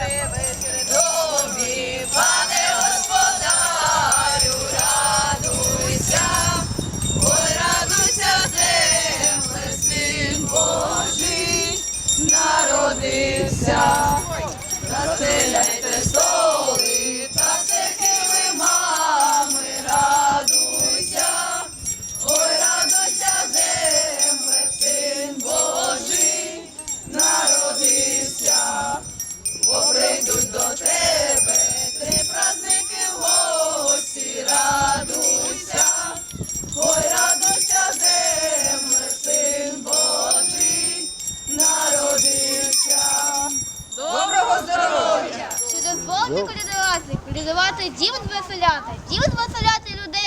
você, Льодовнику лідувати, лідувати дім веселяти, дім веселяти людей.